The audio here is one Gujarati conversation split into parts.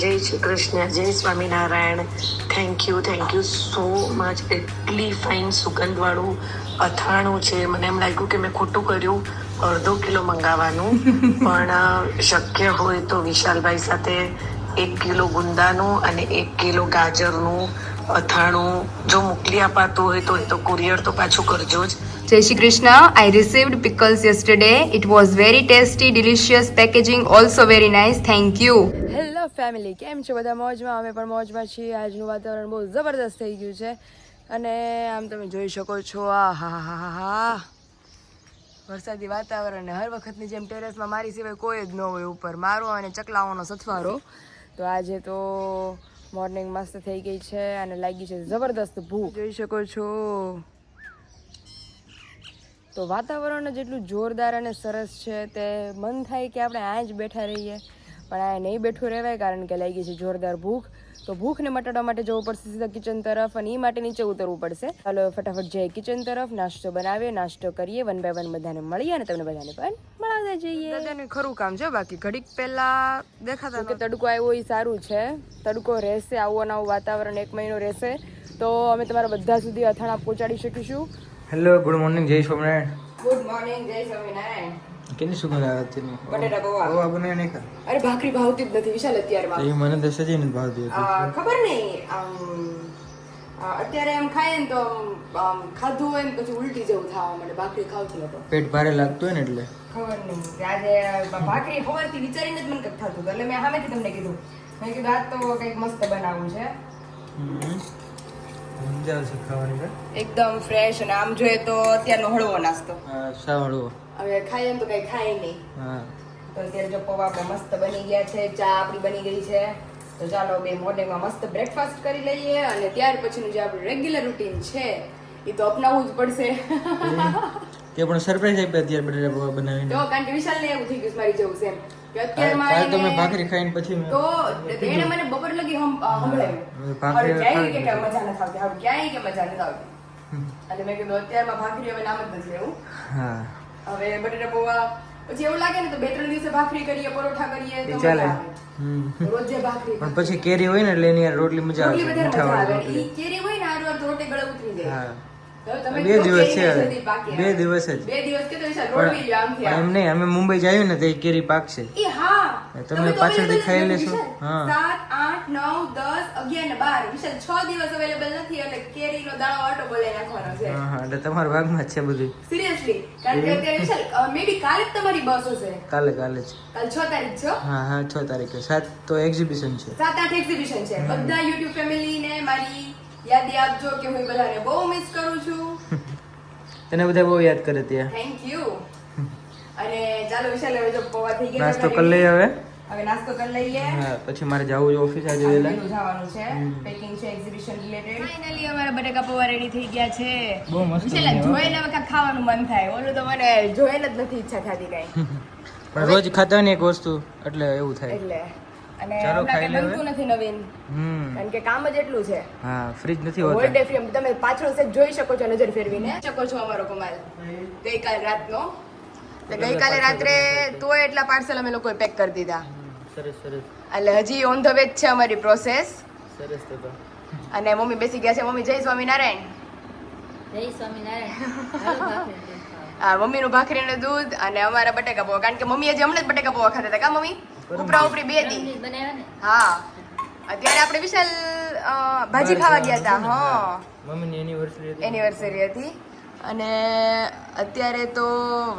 જય શ્રી કૃષ્ણ, જય Swaminarayan. Thank you thank you so much એટલી ફાઇન સુગંધવાળું અથાણું છે. મને એમ લાગ્યું કે મેં ખોટું કર્યું, અડધો કિલો મંગાવવાનું. પણ શક્ય હોય તો વિશાલભાઈ સાથે એક કિલો ગુંદાનું અને એક કિલો ગાજરનું અથાણું જો મોકલી અપાતું હોય તો એ તો કુરિયર તો પાછું કરજો જ. જય Shri Krishna. I received pickles yesterday it was very tasty delicious packaging also very nice thank you. Family કેમ છે બધા? મોજમાં? અમે પણ મોજમાં છીએ. આજનું વાતાવરણ બહુ જબરદસ્ત થઈ ગયું છે. અને આમ તમે જોઈ શકો છો, આ હા હા હા વરસાદી વાતાવરણ હર વખતની જેમ ટેરેસમાં મારી સિવાય કોઈ જ ન હોય ઉપર. મારો અને ચકલાઓનો સથવારો. તો આજે તો મોર્નિંગ મસ્ત થઈ ગઈ છે અને લાગી છે જબરદસ્ત ભૂખ. જોઈ શકો છો. તો વાતાવરણ જેટલું જોરદાર અને સરસ છે તે મન થાય કે આપણે આ જ બેઠા રહીએ. પણ આ નહીં બેઠું રહેવાય કારણ કે લાગી છે જોરદાર ભૂખ. તો ભૂખને મટાડવા માટે જવું પડશે સીધા કિચન તરફ અને એ માટે નીચે ઉતરવું પડશે. ચાલો ફટાફટ જઈએ કિચન તરફ નાસ્તો બનાવીએ નાસ્તો કરીએ વન બાય વન બધાને મળીએ અને તમને બધાને પણ મળાવતા જઈએ. દાદાનું ખરું કામ છે બાકી ઘડીક પહેલા દેખાતા કે તડકો આવ્યો એ સારું છે? તડકો રહેશે આવું અને આવું વાતાવરણ એક મહિનો રહેશે. તો અમે તમારા બધા સુધી અથાણા પહોંચાડી શકીશું. હેલો ગુડ મોર્નિંગ જય સ્વામિનારાયણ. ગુડ મોર્નિંગ જય સ્વામિનારાયણ. કેની સુગંધ આવે છે? બટેટા પૌવા. પૌવા બનાવી નહીં ખા અરે ભાખરી ભાવતી જ નથી વિશાલ અત્યારમાં. એ મને તો સજી નથી ભાવતી. ખબર નહીં અત્યારે એમ ખાઈએ ને તો ખાધું હોય ને પછી ઉલટી જેવું થવા માટે ભાખરી ખાવતી હતો પેટ ભારે લાગતું હોય ને એટલે. ખબર નહીં. આજે ભાખરી હોવાથી વિચારીને જ મને કંઈક થતું એટલે મેં સામેથી તમને કીધું. મેં કીધું આજ તો કંઈક મસ્ત બનાવવું છે. હમ. શીખવાની છે? એકદમ ફ્રેશ અને આમ જોઈએ તો અત્યારનો હળવો નાસ્તો. હા સાવ હળવો? હવે ખાઈએ તો કઈ ખાય નહીં. હા. તો અત્યારે જો પૌવા પણ મસ્ત બની ગયા છે ચા આપણી બની ગઈ છે. તો ચાલો બે મોર્નિંગમાં મસ્ત બ્રેકફાસ્ટ કરી લઈએ અને ત્યાર પછીનું જે આપણું રેગ્યુલર રૂટીન છે એ તો અપનાવવું જ પડશે. તે પણ સરપ્રાઈઝ આપી અત્યારે બટેટા પૌવા બનાવીને. તો કારણ કે વિશાલને એવું થઈ ગયું મારી જેવું છે કે કાલ અત્યારમાં તો મેં ભાખરી ખાઈને પછી તો એને મને બપોર લગી હમ અ, હવે ભાખરી ક્યાંય કે મજા નથી આવતી હવે ક્યાંય કે મજા નથી આવતી. અને મેં કીધું અત્યારમાં ભાખરી હવે નામ જ નથી લેવું. હા. હવે બટેટા પૌવા પછી એવું લાગે ને તો બે ત્રણ દિવસે ભાખરી કરીએ પરોઠા કરીએ તો ચાલે. રોજે ભાખરી પણ પછી કેરી હોય ને એટલે એની રોટલી મજા મીઠા આવે. વાળી કેરી હોય ને તો રોટલી ગળે ઉતરી જાય. હા. બે દિવસ છે. બે દિવસ જ. બે દિવસ કે. એમ નહીં અમે મુંબઈ જઈએ ને તો એ કેરી પાકશે. તમે પાછળથી ખાઈ લેશો. હા. સાત આઠ નવ દસ અગિયાર ને બાર. વિશાલ છ દિવસ અવેલેબલ નથી એટલે કેરીનો દાણો આટો બોલાઈ નાખવાનો છે. હા હા એટલે તમારા ભાગમાં છે બધું. સિરિયસલી કારણ કે અત્યારે વિશાલ મે કાલે જ તમારી બસ હશે. કાલે કાલે જ. કાલ છ તારીખ છે? હા હા છ તારીખે. સાત તો એક્ઝિબિશન છે. સાત આઠ એક્ઝિબિશન છે. બધા યુટ્યુબ ફેમિલી ને મારી યાદી આપજો કે હું બધાને બહુ મિસ કરું છું. તને બધા બહુ યાદ કરે ત્યાં થેન્ક યુ અને ચાલો વિશાલ હવે જો પૌવા થઈ ગયા નાસ્તો કર લઈએ હવે. હવે નાસ્તો કરી લઈએ. હા પછી મારે જવું છે ઓફિસ આજે વેલા જવાનું છે. પેકિંગ છે એક્ઝિબિશન રિલેટેડ ફાઇનલી અમારા બટેકા પૌવા રેડી થઈ ગયા છે. બહુ મસ્ત વિશાલ જોઈને હવે ખાવાનું મન થાય. ઓલું તો મને જોઈને જ નથી ઈચ્છા થતી કઈ. પણ રોજ ખાતા ને એક વસ્તુ એટલે એવું થાય. એટલે. અને હમણાં. બનતું નથી નવીન. કારણ કે કામ જ એટલું છે. હા ફ્રીજ નથી હોતા. ડે ફ્રી તમે પાછળ સે જોઈ શકો છો નજર ફેરવીને. શકો છો અમારો કમાલ. ગઈકાલ રાતનો. ગઈકાલે રાત્રે તો એટલા પાર્સલ અમે લોકોએ પેક કરી દીધા. સરસ સરસ. એટલે હજી ઓન ધ વે જ છે અમારી પ્રોસેસ સરસ તો અને મમ્મી બેસી ગયા છે. મમ્મી જય સ્વામિનારાયણ. જય સ્વામિનારાયણ. આ મમ્મીનું ભાખરીનું દૂધ અને અમારા બટેકા પૌવા. કારણ કે મમ્મી હજી હમણાં જ બટેકા પૌવા ખાતા હતા. કા મમ્મી? ઉપરા ઉપરી બે દી. હા. અત્યારે આપણે વિશાલ ભાજી ખાવા ગયા હતા હા. મમ્મીની એનિવર્સરી હતી. એનિવર્સરી હતી. અને અત્યારે તો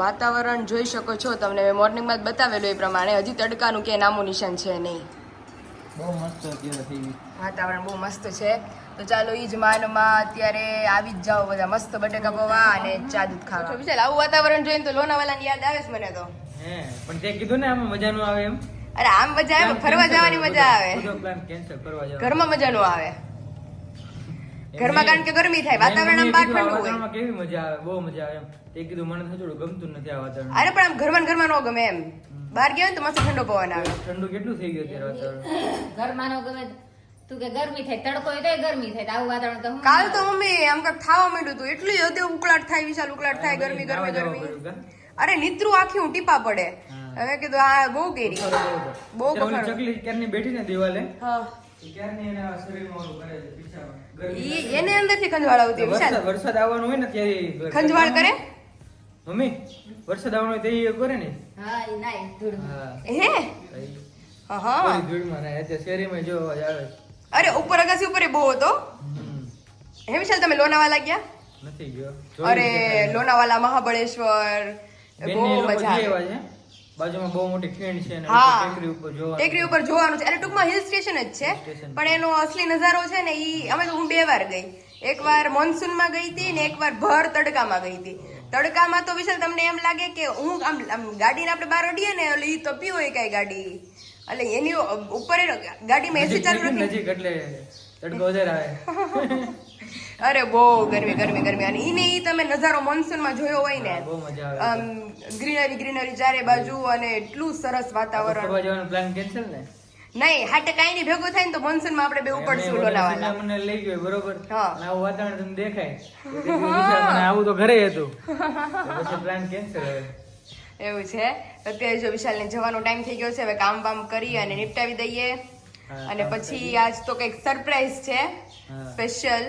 વાતાવરણ જોઈ શકો છો. તમને મેં મોર્નિંગમાં જ બતાવેલું એ પ્રમાણે. હજી તડકાનું કે નામું નિશાન છે નહીં. બહુ મસ્ત વાતાવરણ બહુ મસ્ત છે. તો ચાલો ઈ જ માનમાં અત્યારે આવી જ જાઓ બધા. મસ્ત બટેકા પૌવા અને ચા દૂધ ખાવા. વિશાલ આવું વાતાવરણ જોઈને તો લોનાવાલાની યાદ આવે છે મને તો. હે પણ તે કીધું ને આમાં મજાનું આવે એમ. અરે આમ મજા આવે ફરવા જવાની મજા આવે. પ્લાન કેન્સલ કરવા જવાનો. ઘરમાં મજા નો આવે. ઘરમાં કારણ કે ગરમી થાય વાતાવરણ આમ બહાર ઠંડુ હોય. કેવી મજા આવે બહુ મજા આવે એમ. તે કીધું મને થોડું ગમતું નથી આ વાતાવરણ. અરે પણ આમ ઘરમાં ઘરમાં નો ગમે એમ. બહાર ગયા ને તો મસ્ત ઠંડો પવન આવે. ઠંડુ કેટલું થઈ ગયું અત્યારે વાતાવરણ? ઘરમાં નો ગમે તું કે ગરમી થાય તડકો હોય તો ગરમી થાય આવું વાતાવરણ તો કાલ તો મમ્મી આમ કાંઈક થાવા માંડ્યું તું એટલી હદે ઉકળાટ થાય વિશાલ ઉકળાટ થાય ગરમી ગરમી ગરમી. અરે નીતરું આખી હું ટીપા પડે. હવે કીધું આ બહુ કેરી. બહુ. ચકલી કેરની બેઠી ને દિવાલે? હા. એ ક્યારની એના શરીરમાં ઓલું કરે છે પીછામાં. ગરમી ઈ એને અંદરથી ખંજવાળ આવતી વિશાલ. વરસાદ વરસાદ આવવાનો હોય ને ત્યારે ખંજવાળ કરે? મમ્મી વરસાદ આવવાનો હોય તે કરે ને? હા એ નાય ધૂળ. હે. હા, હા ધૂળમાં નાય. અત્યારે શેરીમાં જો અવાજ આવે. અરે ઉપર અગાસી ઉપર એ બહુ હતો. હમ. હે વિશાલ તમે લોનાવાલા ગયા? નથી ગયો. અરે લોનાવાલા મહાબળેશ્વર. બહુ મજા આવે. બાજુમાં બહુ મોટી ખીણ છે અને. ટેકરી ઉપર જોવા ટેકરી ઉપર જોવાનું છે. અને ટૂંકમાં હિલ સ્ટેશન જ છે. પણ એનો અસલી નજારો છે ને ઈ અમે તો હું બે વાર ગઈ. એકવાર મોન્સૂનમાં ગઈ હતી ને એકવાર ભર તડકામાં ગઈ હતી. તડકામાં તો વિશાલ તમને એમ લાગે કે હું આમ આમ ગાડીને આપણે બહાર અડીએ ને એટલે ઈ તપી હોય કઈ ગાડી. એટલે એની ઉપર ગાડીમાં એસી ચાલુ નજીક એટલે તડકો વધારે આવે. અરે બહુ ગરમી ગરમી ગરમી. અને એને ઈ તમે નજારો મોન્સૂનમાં જોયો હોય ને આમ ગ્રીનરી ગ્રીનરી ચારે બાજુ અને એટલું સરસ વાતાવરણ. પ્લાન કેન્સલ ને? નહીં હાટે કાંઈ નહીં ભેગું થાય ને તો મોન્સૂનમાં આપણે બે ઉપડશું લોનાવાલા મને લઈ ગયો બરોબર? હા. આવું વાતાવરણ તમને દેખાય. વિશાલ, આવું તો ઘરે હતું. પછી પ્લાન કેન્સલ હવે. એવું છે? અત્યારે જો વિશાલને જવાનો ટાઈમ થઈ ગયો છે હવે કામ વામ કરી અને નિપટાવી દઈએ. અને પછી આજ તો કંઈક સરપ્રાઈઝ છે સ્પેશિયલ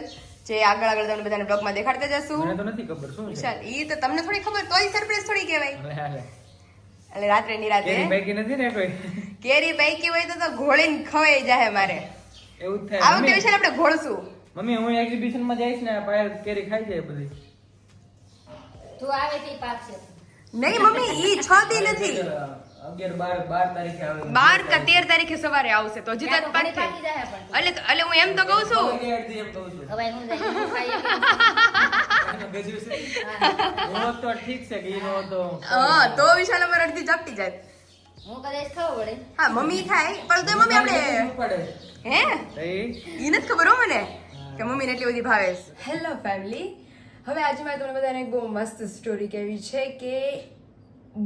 જે આગળ આગળ તમને બધાને બ્લોગમાં દેખાડતા મને તો નથી ખબર શું છે? ઈ તો તમને થોડી ખબર તોય સરપ્રાઈઝ થોડી કહેવાય. એટલે રાત્રે નિરાતે. કેરી બાઈકી નથી ને કોઈ? કેરી બાઈકી હોય તો તો ઘોળીને ખવાઈ જાય મારે. એવું થાય. આવું કેવું છે આપણે ઘોળશું? મમ્મી હું એક્ઝિબિશનમાં જઈશ ને પાયલ કેરી ખાઈ જાય બધી. તું આવે તે પાકશે નહીં મમ્મી ઈ છ દી નથી. બાર કા તેર તારીખે સવારે આવશે તો હજી પાકી એટલે એટલે હું એમ તો કહું છું. અગિયારથી એમ કહું છું. હવે હું જાય હું ખાઈ શકું. એનો ગજુ છે. એનો તો ઠીક છે કે એનો તો હા તો વિશાલ અમારે અડધી ચપટી જાય. હું કદાચ ખાવ વળે હા મમ્મી ખાય. પણ તો મમ્મી આપણે હે? એ ઈ નથી ખબર હો મને કે મમ્મીને એટલી બધી ભાવે હેલો ફેમિલી હવે આજે મારે તમને બધાને એક બહુ મસ્ત સ્ટોરી કહેવી છે કે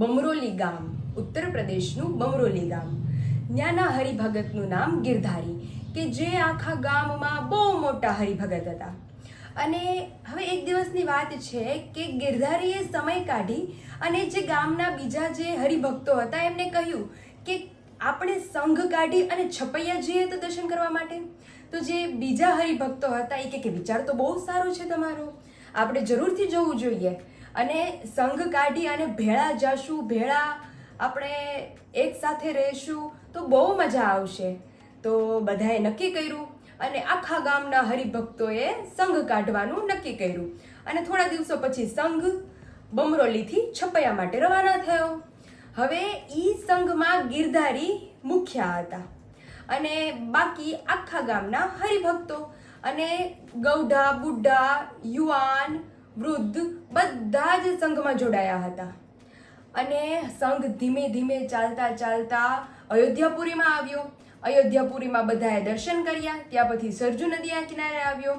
બમરોલી ગામ. ઉત્તર પ્રદેશનું બમરોલી ગામ. ત્યાંના હરિભગતનું નામ ગિરધારી, કે જે આખા ગામમાં બહુ મોટા હરિભગત હતા. અને હવે એક દિવસની વાત છે કે ગિરધારીએ સમય કાઢી અને જે ગામના બીજા જે હરિભક્તો હતા, એમને કહ્યું કે આપણે સંઘ કાઢી અને છપૈયા જઈએ તો દર્શન કરવા માટે. તો જે બીજા હરિભક્તો હતા, એ કે વિચાર તો બહુ સારો છે તમારો. આપણે જરૂરથી જવું જોઈએ. અને સંઘ કાઢી અને ભેળા જાશું, ભેળા આપણે એક સાથે રહીશું તો બહુ મજા આવશે. તો બધાએ નક્કી કર્યું અને આખા ગામના હરિભક્તોએ સંઘ કાઢવાનું નક્કી કર્યું. અને થોડા દિવસો પછી સંઘ બમરોલીથી છપૈયા માટે રવાના થયો. હવે એ સંઘમાં ગિરધારી મુખ્ય હતા. અને બાકી આખા ગામના હરિભક્તો અને ગૌઢા, બુઢા, યુવાન, વૃદ્ધ બધા જ સંઘમાં જોડાયા હતા. અને સંઘ ધીમે ધીમે ચાલતા ચાલતા અયોધ્યાપુરીમાં આવ્યો. અયોધ્યાપુરીમાં બધાએ દર્શન કર્યા. ત્યાં પછી સરજુ નદીના કિનારે આવ્યો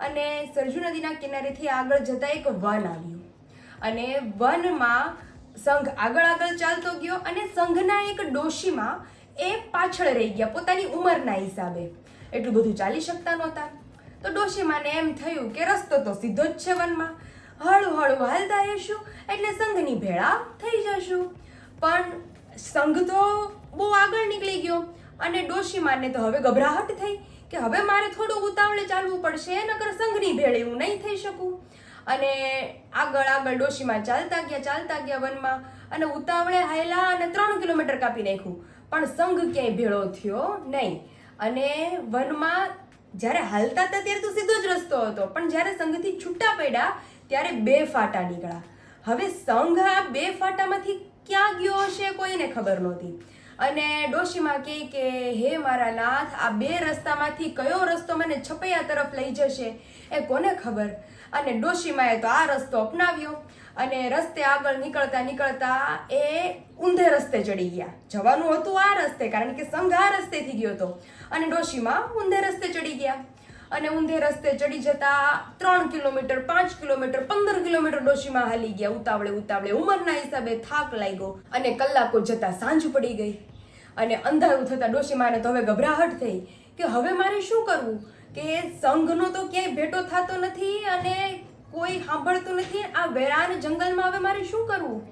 અને સરજુ નદીના કિનારેથી આગળ જતા એક વન આવ્યું. અને વનમાં સંઘ આગળ આગળ ચાલતો ગયો અને સંઘના એક ડોશીમાં એ પાછળ રહી ગયા પોતાની ઉંમરના હિસાબે. એટલું બધું ચાલી શકતા નહોતા. તો ડોશીમાને એમ થયું કે રસ્તો તો સીધો જ છે વનમાં. હળુ હળું હાલતા રહીશું એટલે સંઘની ભેળા થઈ જશું પણ સંઘ તો બહુ આગળ નીકળી ગયો અને ડોશીમાને તો હવે ગભરાહટ થઈ કે હવે મારે થોડું ઉતાવળે ચાલવું પડશે, નકર સંઘની ભેળે હું નહીં થઈ શકું. અને આગળ આગળ ડોશીમાં ચાલતા ગયા ચાલતા ગયા વનમાં અને ઉતાવળે હાયલા અને ત્રણ કિલોમીટર કાપી નાખ્યું. પણ સંઘ ક્યાંય ભેળો થયો નહીં. અને વનમાં જ્યારે હાલતા હતા ત્યારે તો સીધો જ રસ્તો હતો, પણ જ્યારે સંઘથી છૂટા પડ્યા ત્યારે બે ફાટા નીકળ્યા. હવે સંઘ આ બે ફાટામાંથી ક્યાં ગયો હશે કોઈને ખબર નહોતી. અને ડોશીમાં કહે કે, હે મારા નાથ, આ બે રસ્તામાંથી કયો રસ્તો મને છપૈયા તરફ લઈ જશે એ કોને ખબર? અને ડોશીમાએ તો આ રસ્તો અપનાવ્યો અને રસ્તે આગળ નીકળતા નીકળતા એ ઊંધે રસ્તે ચડી ગયા. જવાનું હતું આ રસ્તે, કારણ કે સંઘ આ રસ્તેથી ગયો હતો. અને ડોશીમાં ઊંધે રસ્તે ચડી ગયા. અને ઊંધે રસ્તે ચડી જતા ત્રણ કિલોમીટર, પાંચ કિલોમીટર, પંદર કિલોમીટર ડોશીમાં હાલી ગયા. ઉતાવળે ઉતાવળે ઉંમરના હિસાબે થાક લાગ્યો અને કલાકો જતા સાંજ પડી ગઈ. અને અંધારું થતાં ડોશીમાને તો હવે ગભરાહટ થઈ કે હવે મારે શું કરવું? કે સંઘનો તો ક્યાંય ભેટો થતો નથી અને કોઈ સાંભળતું નથી. આ વેરાન જંગલમાં હવે મારે શું કરવું?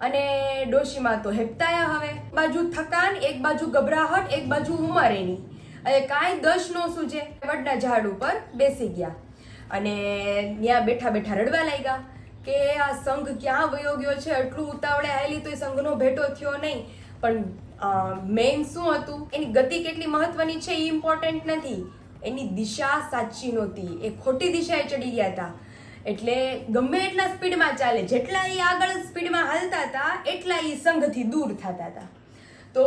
અને ડોશીમાં તો હેપતાયા હવે. બાજુ થકાન, એક બાજુ ગભરાહટ, એક બાજુ ઉંમર એની અને કાંઈ દશનો સૂજે. વડના ઝાડ ઉપર બેસી ગયા. અને ત્યાં બેઠા બેઠા રડવા લાગ્યા કે આ સંઘ ક્યાં વયો ગયો છે? આટલું ઉતાવળે આવેલી તો એ સંઘનો ભેટો થયો નહીં. પણ મેઇન શું હતું? એની ગતિ કેટલી મહત્વની છે? એ ઇમ્પોર્ટન્ટ નથી. એની દિશા સાચી નહોતી. એ ખોટી દિશાએ ચડી ગયા હતા. એટલે ગમે એટલા સ્પીડમાં ચાલે, જેટલા એ આગળ સ્પીડમાં હાલતા હતા, એટલા એ સંઘથી દૂર થતા હતા. તો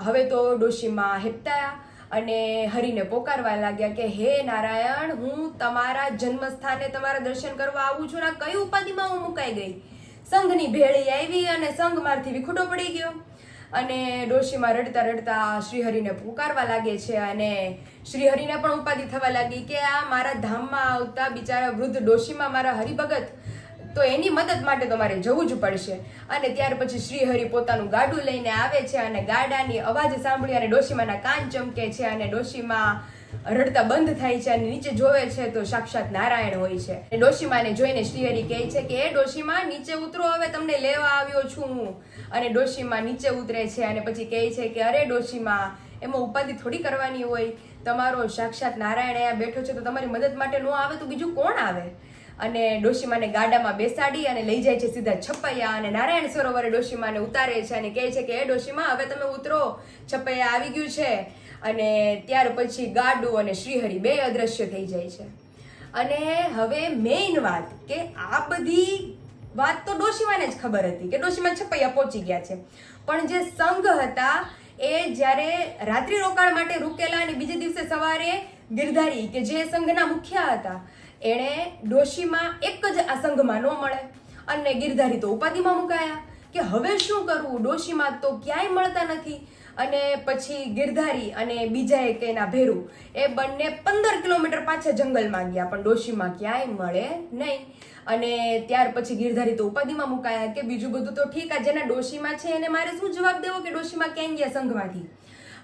હવે તો ડોશીમાં હેપતાયા. અને હરિને પોકારવા લાગ્યા કે, હે નારાયણ, હું તમારા જન્મસ્થાને તમારા દર્શન કરવા આવું છું આ કઈ ઉપાધિમાં હું મુકાઈ ગઈ? સંઘની ભેળી આવી અને સંઘ મારથી વિખૂટો પડી ગયો. અને ડોશીમાં રડતા રડતા શ્રીહરિને પુકારવા લાગે છે અને શ્રીહરિને પણ ઉપાધિ થવા લાગી કે, આ મારા ધામમાં આવતા બિચારા વૃદ્ધ ડોશીમાં મારા હરિભગત તો એની મદદ માટે તો મારે જવું જ પડશે. અને ત્યાર પછી શ્રીહરિ પોતાનું ગાડું લઈને આવે છે અને ગાડાની અવાજ સાંભળી અને ડોશીમાના કાન ચમકે છે અને ડોશીમાં રડતા બંધ થાય છે અને નીચે જોવે છે તો સાક્ષાત નારાયણ હોય છે. અને ડોશીમાને જોઈને શ્રીહરિ કહે છે કે એ ડોશીમા, નીચે ઉતરો, હવે તમને લેવા આવ્યો છું. હું અને ડોશીમા નીચે ઉતરે છે અને પછી કહે છે કે, અરે ડોશીમા, એમાં ઉપાધિ થોડી કરવાની હોય. તમારો સાક્ષાત નારાયણ અહીંયા બેઠો છે તો તમારી મદદ માટે ન આવે તો બીજું કોણ આવે? અને ડોશીમાને ગાડામાં બેસાડી અને લઈ જાય છે સીધા છપૈયા અને નારાયણ સરોવરે ડોશીમાને ઉતારે છે અને કહે છે કે એ ડોશીમાં, હવે તમે ઉતરો. છપૈયા આવી ગયું છે. અને ત્યાર પછી ગાડું અને શ્રીહરિ બે અદ્રશ્ય થઈ જાય છે. અને હવે મેઇન વાત કે આ બધી વાત તો ડોશીમાને જ ખબર હતી કે ડોશીમાં છપૈયા પહોંચી ગયા છે. પણ જે સંઘ હતા એ જ્યારે રાત્રિ રોકાણ માટે રૂકેલા અને બીજે દિવસે સવારે ગિરધારી કે જે સંઘના મુખ્ય હતા એણે ડોશીમાં એક જ આ સંઘમાં ન મળે. અને ગિરધારી તો ઉપાધિમાં મુકાયા. કે હવે શું કરવું ડોશીમાં તો ક્યાંય મળતા નથી. અને પછી ગિરધારી અને બીજા એક એના ભેરું, એ બંને પંદર કિલોમીટર પાછા જંગલમાં ગયા, પણ ડોશીમાં ક્યાંય મળે નહીં. અને ત્યાર પછી ગિરધારી તો ઉપાધિમાં મુકાયા કે બીજું બધું તો ઠીક આ જેના ડોશીમાં છે એને મારે શું જવાબ દેવો કે ડોશીમાં ક્યાંય ગયા સંઘમાંથી?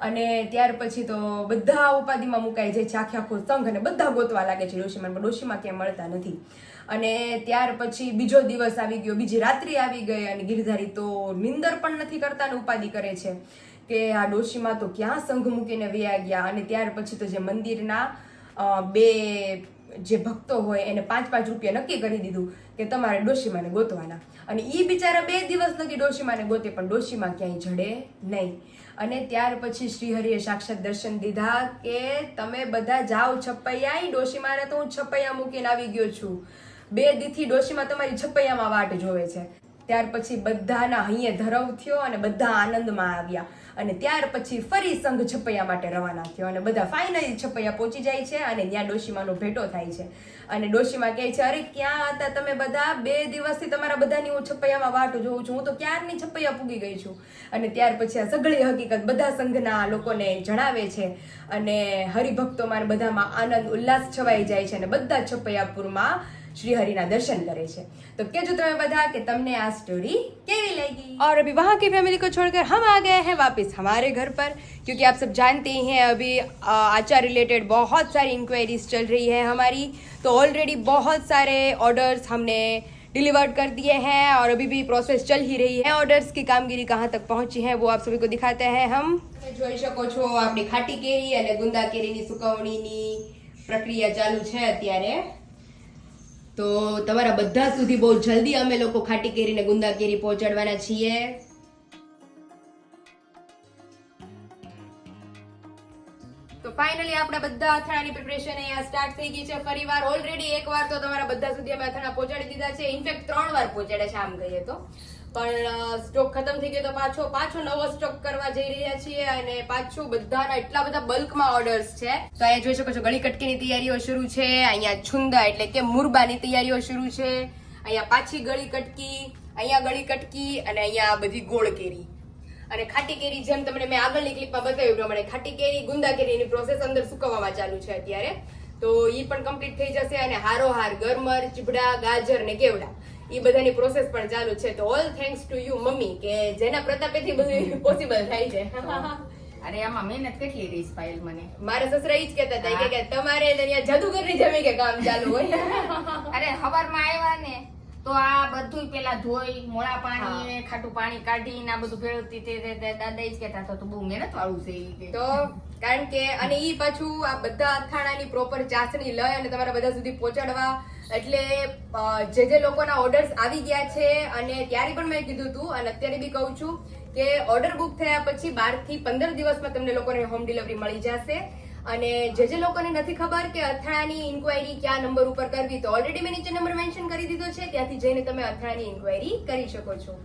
અને ત્યાર પછી તો બધા ઉપાધિમાં મુકાઈ જાય છે, આખે આખો સંઘ અને બધા ગોતવા લાગે છે ડોશીમાં પણ ડોશીમાં ક્યાંય મળતા નથી. અને ત્યાર પછી બીજો દિવસ આવી ગયો, બીજી રાત્રિ આવી ગઈ અને ગિરધારી તો નિંદર પણ નથી કરતા ને ઉપાધિ કરે છે કે આ ડોશીમાં તો ક્યાં સંઘ મૂકીને વ્યા ગયા? અને ત્યાર પછી તો જે મંદિરના બે જે ભક્તો હોય એને પાંચ પાંચ રૂપિયા નક્કી કરી દીધું કે તમારે ડોશીમાને ગોતવાના. અને એ બિચારા બે દિવસ લગી ડોશીમાને ગોતે, પણ ડોશીમાં ક્યાંય જડે નહીં. અને ત્યાર પછી શ્રીહરિએ સાક્ષાત દર્શન દીધા કે તમે બધા જાઓ છપૈયા ડોશીમાને તો હું છપૈયા મૂકીને આવી ગયો છું. બે દીથી ડોશીમાં તમારી છપૈયામાં વાટ જોવે છે. ત્યાર પછી બધાના હૈયે ધરવ થયો અને બધા આનંદમાં આવ્યા. અને ત્યાર પછી ફરી સંઘ છપૈયા માટે રવાના થયો અને બધા ફાઇનલી છપૈયા પહોંચી જાય છે અને ત્યાં ડોશીમાનો ભેટો થાય છે. અને ડોશીમા કહે છે, અરે, ક્યાં હતા તમે બધા? બે દિવસથી તમારા બધાની હું છપૈયામાં વાટ જોઉં છું. હું તો ક્યારની છપૈયા પૂગી ગઈ છું? અને ત્યાર પછી આ સગળી હકીકત બધા સંઘના લોકોને જણાવે છે. અને હરિભક્તોમાં ને બધામાં આનંદ, ઉલ્લાસ છવાઈ જાય છે અને બધા છપૈયાપુરમાં श्री हरिना दर्शन करे છે તો કેજો તમે બધા કે તમને આ સ્ટોરી કેવી लगी और अभी वहाँ की फैमिली को छोड़कर हम आ गए हैं वापस हमारे घर पर क्योंकि आप सब जानते ही हैं अभी अ, आचार रिलेटेड बहुत सारी इंक्वायरीज चल रही है हमारी तो ऑलरेडी बहुत सारे ऑर्डर्स हमने डिलीवर्ड कर दिए हैं और अभी भी प्रोसेस चल ही रही है ऑर्डर्स की कामगिरी कहाँ तक पहुंची है वो आप सभी को दिखाते हैं हम જોઈ શકો છો આપણી ખાટી કેરી અને ગુંદા કેરીની સુકવણીની પ્રક્રિયા ચાલુ છે અત્યારે તો તમારા બધા સુધી બહુ જલ્દી અમે લોકો ખાટી કેરી ને ગુંદા કેરી પહોંચાડવાના છીએ. તો ફાઇનલી આપણા બધા અથાણાની પ્રિપરેશન અહીંયા સ્ટાર્ટ થઈ ગઈ છે. ફરીવાર ઓલરેડી એકવાર તો તમારા બધા સુધી અમે અથાણા પહોંચાડી દીધા છે. ઇનફેક્ટ ત્રણ વાર પહોંચાડ્યા છે, આમ કહીએ તો. પણ સ્ટોક ખતમ થઈ ગયો તો પાછો પાછો નવો સ્ટોક કરવા જઈ રહ્યા છીએ અને પાછું બધાના એટલા બધા બલ્કમાં ઓર્ડર્સ છે. તો અહીંયા જોઈ શકો છો, ગળી કટકીની તૈયારીઓ શરૂ છે. અહીંયા છુંદા એટલે કે મુરબાની તૈયારીઓ શરૂ છે. અહીંયા પાછી ગળી કટકી, અહીંયા ગળી કટકી અને અહીંયા બધી ગોળ કેરી. અને ખાટી કેરી જેમ તમને મેં આગળની ક્લિપમાં બતાવ્યું પ્રમાણે ખાટી કેરી, ગુંદા કેરીની પ્રોસેસ અંદર સુકવવામાં ચાલુ છે અત્યારે. તો એ પણ કમ્પ્લીટ થઈ જશે અને હારોહાર ગરમર ચીબડા ગાજર ને કેવડા. એ બધાની પ્રોસેસ પણ ચાલુ છે. તો all thanks to you mummy કે જેના પ્રતાપેથી બધું પોસિબલ થાય છે. અરે આમાં મહેનત કેટલી રહી પાયલ મને? મારા સસરા ઈ જ કહેતા હતા કે- તમારે અહીંયા જાદુગરની જમી કે કામ ચાલુ હોય. અરે સવારમાં આવ્યા ને તો આ બધું પેલા ધોઈ મોળા પાણી ખાટું પાણી કાઢીને આ બધું ભેળવતી તે દાદા ઈ જ કહેતા હતા. તો બહુ મહેનત વાળું છે તો કારણ કે અને ઈ પાછું આ બધા અથાણાની પ્રોપર ચાસણી લઈ અને તમારા બધા સુધી પહોંચાડવા એટલે જે જે લોકોના ઓર્ડર્સ આવી ગયા છે અને ત્યારે પણ મેં કીધું હતું અને અત્યારે બી કહું છું કે ઓર્ડર બુક થયા પછી બારથી પંદર દિવસમાં તમને લોકોને હોમ ડિલિવરી મળી જશે. અને જે જે લોકોને નથી ખબર કે અથાણાની ઇન્ક્વાયરી કયા નંબર ઉપર કરવી તો ઓલરેડી મેં નીચે નંબર મેન્શન કરી દીધો છે ત્યાંથી જઈને તમે અથડાની ઇન્ક્વાયરી કરી શકો છો.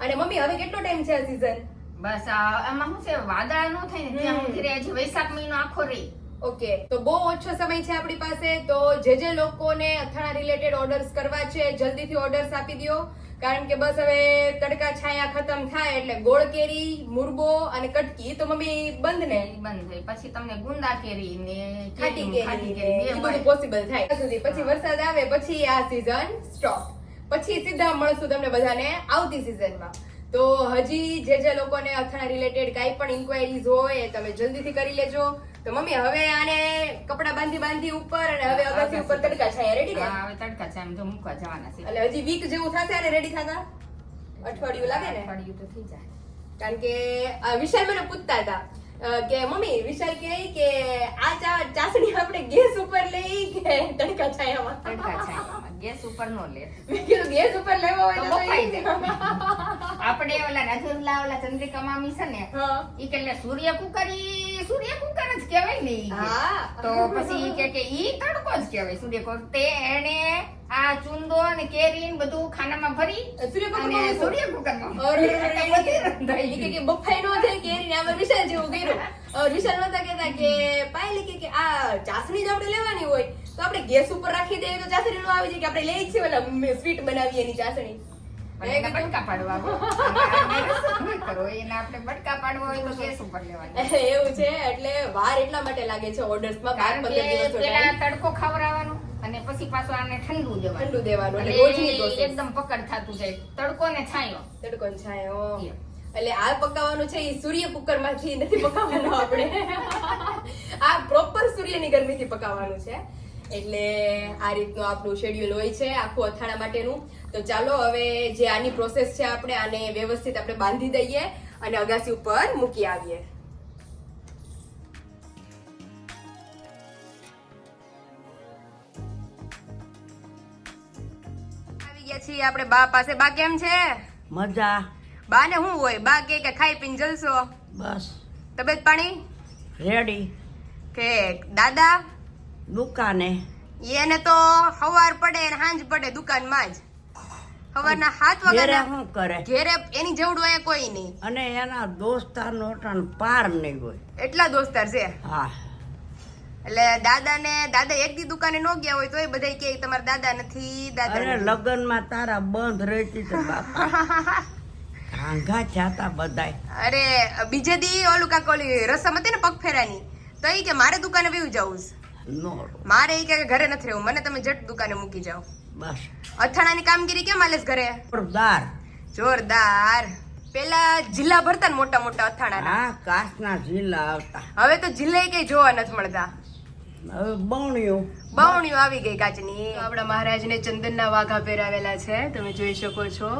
અને મમ્મી હવે કેટલો ટાઈમ છે આ સીઝન બસ આમાં શું છે? વાદળા નું થાય ને ત્યાં સુધી રહે છે. વૈશાખ મહિનો આખો રહી. ઓકે તો બહુ ઓછો સમય છે આપણી પાસે તો જે જે લોકોને અથાણા રિલેટેડ ઓર્ડર્સ કરવા છે જલ્દીથી ઓર્ડર્સ આપી દો. કારણ કે બસ હવે તડકા છાયા ખતમ થાય એટલે ગોળ કેરી મુરબો અને કટકી તો મમ્મી બંધ ને? બંધ થઈ. પછી તમને ગુંદા કેરી ને ખાટી કેરી, બધું પોસિબલ થાય. સુધી. પછી વરસાદ આવે પછી આ સીઝન સ્ટોપ પછી સીધા મળશું તમને બધાને આવતી સીઝનમાં તો હજી જે જે લોકોને અથાણા રિલેટેડ કાંઈ પણ ઇન્ક્વાયરીઝ હોય એ તમે જલ્દીથી કરી લેજો. તો મમ્મી હવે આને કપડા બાંધી બાંધી ઉપર અને હવે અગાસી ઉપર તડકા છાયા રેડી ને? હવે તડકા છે એમ તો મૂકવા જવાના છે. એટલે હજી વીક જેવું થશે અને રેડી થતા? અઠવાડિયું લાગે ને? અઠવાડિયું તો થઈ જાય. કારણ કે વિશાલ મને પૂછતા હતા કે મમ્મી વિશાલ કહે કે આ ચા ચાસણી આપણે ગેસ ઉપર લઈ કે તડકા છાયામાં તડકા છે. ગેસ ઉપર નો લે. ગેસ ઉપર લેવો હોય તો આપણે ઓલા રાજુલા ઓલા ચંદ્રિકા મામી છે ને ઈ કે લે સૂર્ય કુકર સૂર્ય કુકર જ કહેવાય ને હા. તો પછી ઈ કે કે ઈ તડકો જ કહેવાય સૂર્ય કુકર. તે એને આ ચુંદો અને કેરી ને બધું ખાનામાં ભરી સૂર્ય કુકર. સૂર્ય કુકરમાં. અરે, બધી રંધાઈ કે કે બફાઈ નો થાય કેરી ને આમાં વિશાલ જેવું કર્યું. વિશાલ નતા કહેતા કે પાયલી કે કે આ ચાસણી જ આપણે લેવાની હોય. તો આપણે ગેસ ઉપર રાખી દઈએ તો ચાસણી નો આવી જાય કે આપણે લઈ છીએ ઓલા સ્વીટ બનાવીએ એની ચાસણી. બટકા પાડવા હો. અને આ ગેસ ન કરો? એને આપણે બટકા પાડવા હોય તો ગેસ ઉપર લેવાની. એવું છે? એટલે વાર એટલા માટે લાગે છે ઓર્ડર્સ કારણ કે પેલા તડકો ખવડાવવાનો અને પછી પાછું આને ઠંડુ દેવાનું. ઠંડુ દેવાનું એટલે. એકદમ પકડ થતું જાય. તડકો ને છાંયો. તડકો ને છાંયો એટલે આ પકાવવાનું છે એ સૂર્ય કુકરમાંથી નથી પકાવવાનું આપણે. આ પ્રોપર સૂર્યની ગરમીથી પકાવવાનું છે. એટલે આ રીતનું આપણું શેડ્યુલ હોય છે આખું અથાણા માટેનું. તો ચાલો હવે જે આની પ્રોસેસ છે આપણે આને વ્યવસ્થિત આપણે બાંધી દઈએ અને અગાસી ઉપર મૂકી આવીએ. આવી ગયા છીએ આપણે બા પાસે. બા કેમ છે? મજા. બા ને શું હોય? બા કે કે ખાઈ પીને જલસો? બસ. તબિયત પાણી? રેડી કે દાદા? દુકાને? એને તો સવાર પડે ને સાંજ પડે દુકાનમાં જ. સવારના હાથ વગર શું કરે? ઘેરે એની જેવડું અહીંયા કોઈ નહીં. અને એના દોસ્તાર નો પાર નહીં હોય એટલા દોસ્તાર છે? હા. એટલે દાદા ને દાદા એક દી દુકાને નો ગયા હોય તોય બધા કે તમારા દાદા નથી દાદા અરે નથી. લગ્નમાં તારા બંધ રહેતી છે બાપા. ઘાંઘા જાતા બધાય. અરે બીજે દી ઓલું કાક ઓલી રસમ હતી ને પગ ફેરાની તો એ કે મારે દુકાને વીવ જવું છે. મારે એ કે ઘરે નથી રહેવું. મને તમે જટ દુકાને મૂકી જાઓ. બસ. અથાણાની કામગીરી કેમ હાલે ઘરે? જોરદાર. જોરદાર. પેલા જિલ્લા ભરતા ને મોટા મોટા અથાણા હા કાચના જિલ્લા આવતા. હવે તો જિલ્લા કઈ જોવા નથી મળતા. બણ્યું બવણીઓ આવી ગઈ કાચની. આપણા મહારાજને ચંદનના વાઘા પહેરાવેલા છે. તમે જોઈ શકો છો.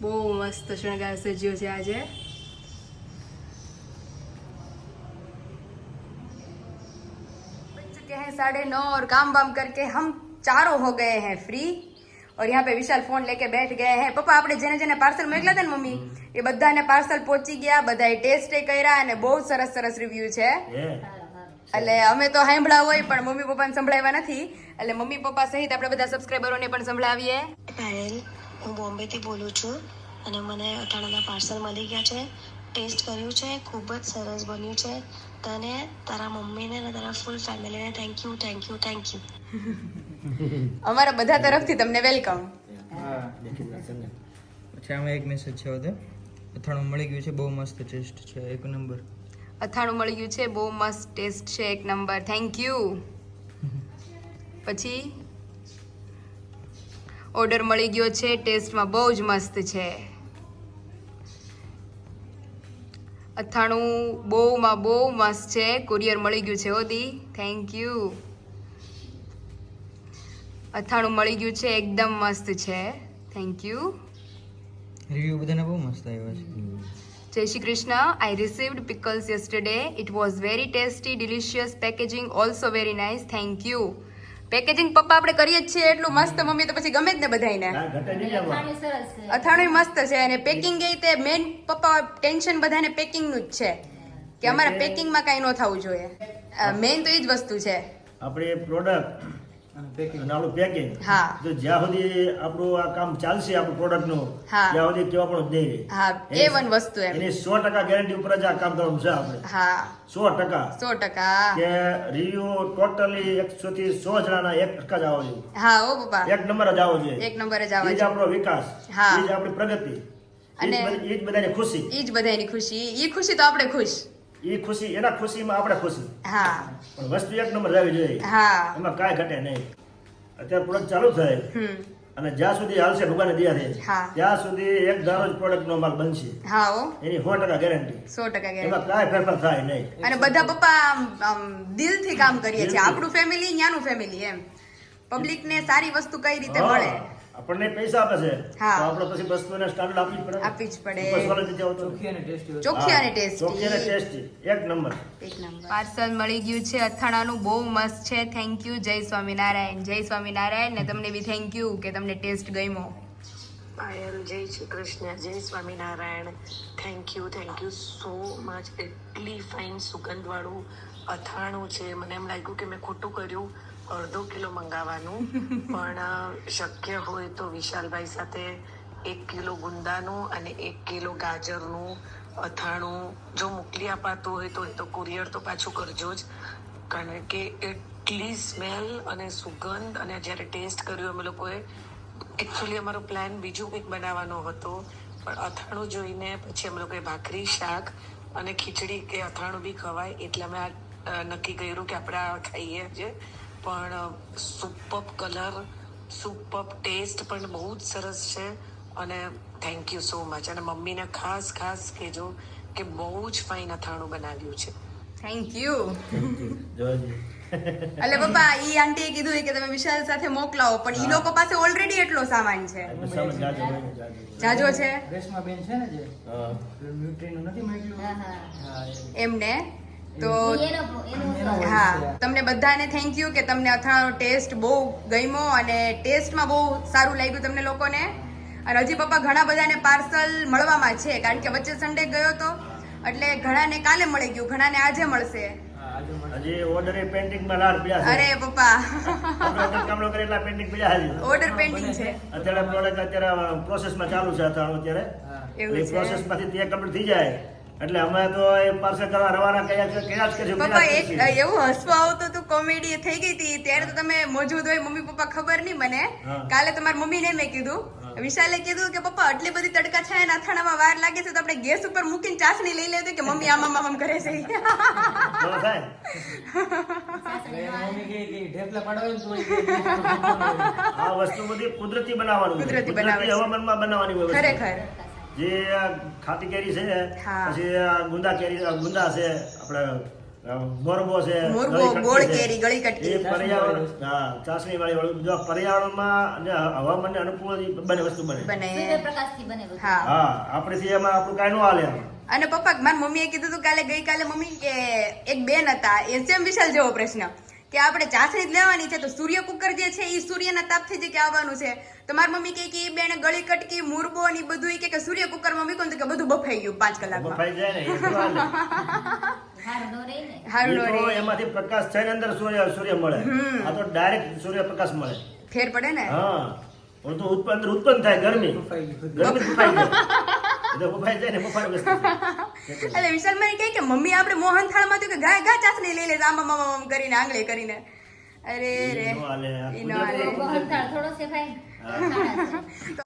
બહુ મસ્ત શણગાર સજ્યો છે આજે. हैं साढ़े नौ और काम वाम करके हम चारों हो गए हैं फ्री और यहाँ पे विशाल फोन लेके बैठ गए हैं પપ્પા આપણે જેને જેને પાર્સલ મોકલ્યા હતા ને મમ્મી એ બધાને પાર્સલ પહોંચી ગયા બધાએ ટેસ્ટ કર્યા અને બહુ સરસ સરસ રિવ્યુ છે એટલે અમે તો સાંભળ્યા હોય પણ મમ્મી પપ્પાને સંભળાવ્યા નથી એટલે મમ્મી પપ્પા સહિત આપણે બધા સબસ્ક્રાઈબરોને પણ સંભળાવીએ પાયલ હું બોમ્બેથી બોલું છું અને મને અથાણાના પાર્સલ મળી ગયા છે ટેસ્ટ કર્યું છે ખૂબ જ સરસ બન્યું છે તને તારા મમ્મીને અને તારા ફૂલ ફેમિલીને thank you thank you thank you અમારા બધા તરફથી તમને વેલકમ હા પછી આમાં એક મેસેજ છે વધે અથાણું મળી ગયું છે બહુ મસ્ત ટેસ્ટ છે એક નંબર અથાણું મળી ગયું છે બહુ મસ્ત ટેસ્ટ છે એક નંબર થેન્ક યુ પછી ઓર્ડર મળી ગયો છે ટેસ્ટમાં બહુ જ મસ્ત છે અથાણું બહુમાં બહુ મસ્ત છે. કુરિયર મળી ગયું છે ઓદી થેન્ક યુ અથાણું મળી ગયું છે એકદમ મસ્ત છે. થેન્ક યુ રિવ્યુ બધાને બહુ મસ્ત આવ્યા છે. જય Shri Krishna. I received pickles yesterday it was very tasty delicious packaging also very nice thank you. Packaging papa આપણે કરીએ જ છીએ એટલું મસ્ત. મમ્મી તો પછી ગમે જ ને બધાને અથાણું મસ્ત છે અને પેકિંગ એ તે મેન પપ્પા ટેન્શન બધાને પેકિંગનું જ છે. કે અમારા પેકિંગમાં કાંઈ ન થવું જોઈએ. મેઇન તો એ જ વસ્તુ છે. આપણે પ્રોડક્ટ અને આપણું પેકિંગ હા. જ્યાં સુધી આપણું આ કામ ચાલશે આપણું પ્રોડક્ટનું હા. ત્યાં સુધી કેવા પણ નહીં રહે. હા એ વન વસ્તુ એમ. એની સો ટકા ગેરંટી ઉપર જ આ કામ કરવાનું છે આપણે. હા. સો ટકા. સો ટકા. કે રિવ્યુ ટોટલી એકસો થી સો જણાના એક ટકા જ આવો જોઈએ. હા ઓ એક નંબર જ આવવો જોઈએ. એક નંબર જ આવે આપણો વિકાસ. હા. એ જ આપણી પ્રગતિ. અને- એ જ બધાની ખુશી. એ જ બધાની ખુશી. એ ખુશી તો આપણે ખુશ. એ ખુશી એના ખુશીમાં આપણે ખુશી હા. પણ વસ્તુ એક નંબર રહેવી જોઈએ. હા. એમાં કાંઈ ઘટે નહીં. અત્યારે પ્રોડક્ટ ચાલુ થાય. અને જ્યાં સુધી હાલશે ભગવાન દિયા થઈ. ત્યાં સુધી એક ધારો જ પ્રોડક્ટનો માલ બનશે. હા એની સો ટકા ગેરંટી સો ટકા એમાં. કાંઈ ફેરફાર થાય નહીં. અને બધા પપ્પા દિલથી કામ કરીએ છીએ. આપણું ફેમિલી ન્યાનું ફેમિલી એમ. પબ્લિક ને સારી વસ્તુ કઈ રીતે મળે? આપણને પૈસા આપે છે હા. તો આપણે પછી વસ્તુને સ્ટાન્ડર્ડ આપવી જ પડે આપવી જ પડે. ચોખ્ખી અને ટેસ્ટી ચોખ્ખી અને ચોખ્ખી ટેસ્ટી. એક નંબર. એક નંબર. પાર્સલ મળી ગયું છે અથાણાનું. બહુ મસ્ત છે. થેન્ક યુ જય સ્વામિનારાયણ. જય સ્વામિનારાયણ. ને તમને બી થેન્ક યુ કે તમને ટેસ્ટ ગમ્યો. પાયલ જય શ્રી કૃષ્ણ. જય Swaminarayan. Thank you thank you so much એટલી ફાઇન સુગંધવાળું અથાણું છે. મને એમ લાગ્યું કે મેં ખોટું કર્યું. અડધો કિલો મંગાવવાનું. પણ શક્ય હોય તો વિશાલભાઈ સાથે એક કિલો ગુંદાનું અને એક કિલો ગાજરનું અથાણું જો મોકલી અપાતું હોય તો એ તો કુરિયર તો પાછું કરજો જ. કારણ કે એટલી સ્મેલ અને સુગંધ અને જ્યારે ટેસ્ટ કર્યું અમે લોકોએ એકચ્યુઅલી અમારો પ્લાન બીજું કંઈક બનાવવાનો હતો. પણ અથાણું જોઈને પછી અમે લોકોએ ભાખરી શાક અને ખીચડી કે અથાણું બી ખવાય એટલે અમે આ નક્કી કર્યું કે આપણે આ ખાઈએ છે પણ સુપર કલર સુપર ટેસ્ટ પણ બહુ જ સરસ છે અને થેન્ક યુ સો મચ અને મમ્મીને ખાસ ખાસ કહેજો કે બહુ જ ફાઇન અથાણું બનાવ્યું છે. થેન્ક યુ જોજો એટલે પપ્પા ઈ આંટીએ કીધું કે તમે વિશાલ સાથે મોકલાવો પણ ઈ લોકો પાસે ઓલરેડી એટલો સામાન છે. જાજો છે? રેશમા બેન છે ને જે? હા. નથી એ. એમને? તો હા તમને બધાને થેન્ક યુ કે તમને અથાણાનો ટેસ્ટ બહુ ગમ્યો અને ટેસ્ટમાં બહુ સારું લાગ્યું તમને લોકોને. અને હજી પપ્પા ઘણા બધાને પાર્સલ મળવામાં છે કારણ કે વચ્ચે સન્ડે ગયો તો એટલે ઘણાને કાલે મળી ગયું ઘણાને આજે મળશે. ઓર્ડર અરે પપ્પા. એટલા પેન્ટિંગ છે. ઓર્ડર અત્યારે પ્રોડક્ટ અત્યારે પ્રોસેસમાં ચાલુ છે અત્યારે. પ્રોસેસમાંથી તે કમ્પ્લીટ થઈ જાય. એટલે અમે તો એ પાર્સલ કરવા રવાના કયા છે કયા જ કરશું પપ્પા એક એવું હસવા આવતો તો કોમેડી થઈ ગઈ હતી ત્યારે તો તમે મોજૂદ હોય મમ્મી પપ્પા ખબર નહીં મને. કાલે તમારી મમ્મીને મેં કીધું. વિશાલે કીધું કે પપ્પા આટલી બધી તડકા છાયા અથાણામાં વાર લાગે છે તો આપણે ગેસ ઉપર મૂકીને ચાસણી લઈ લેતી કે મમ્મી આમ આમ આમ કરે છે. આ વસ્તુ બધી કુદરતી બનાવવાનું કુદરતી બનાવે હવામાનમાં બનાવવાની ખરેખર. જે ખાતી ખાટી કેરી છે. પછી ગુંદા કેરી ગુંદા છે આપણે મોરબો છે મોરબો, ગળી કટકી ગોળ કેરી, ગળી કટકી. પર્યાવરણ હા ચાસણી વાળી વાળું જો પર્યાવરણમાં અને હવામાનને અનુકૂળ બને વસ્તુ બને. બને. સૂર્યપ્રકાશથી બને હા. હા આપણેથી એમાં આપણું કાંઈ ન હાલે. અને પપ્પા મારી મમ્મીએ કીધું હતું કાલે ગઈકાલે મમ્મી કે એક બેન હતા એ સેમ વિશાલ જેવો પ્રશ્ન. કે આપણે ચાસણી જ લેવાની છે તો સૂર્ય કુકર જે છે એ સૂર્યના તાપથી જે કે આવવાનું છે. તો મારી મમ્મી કહે કે એ બેને ગળી કટકી મુરબો ને બધું ઈ કે સૂર્ય કુકરમાં મૂક્યું ને તો કે બધું બફાઈ ગયું પાંચ કલાકમાં. બફાઈ જાય ને હારું ન રહે ને. નો એમાંથી પ્રકાશ થઈને અંદર સૂર્ય સૂર્ય મળે. આ તો ડાયરેક્ટ સૂર્યપ્રકાશ મળે. ફેર પડે ને? હા. તો ઉત્પન્ન ઉત્પન્ન થાય ગરમી. ગરમી બફાઈ જાય એ બફાઈ જાય ને બફાઈ વસ્તુ એટલે વિશાલ મને કહે કે મમ્મી આપણે મોહન થાળમાં તો કે ગાય ગા ચાસણી લઈ લે આમ આમ આમ આમ કરીને આંગળે કરીને અરે રે નો હાલે. આ ઈ નો હાલે. કુદરતી- બહુ થોડો છે ભાઈ.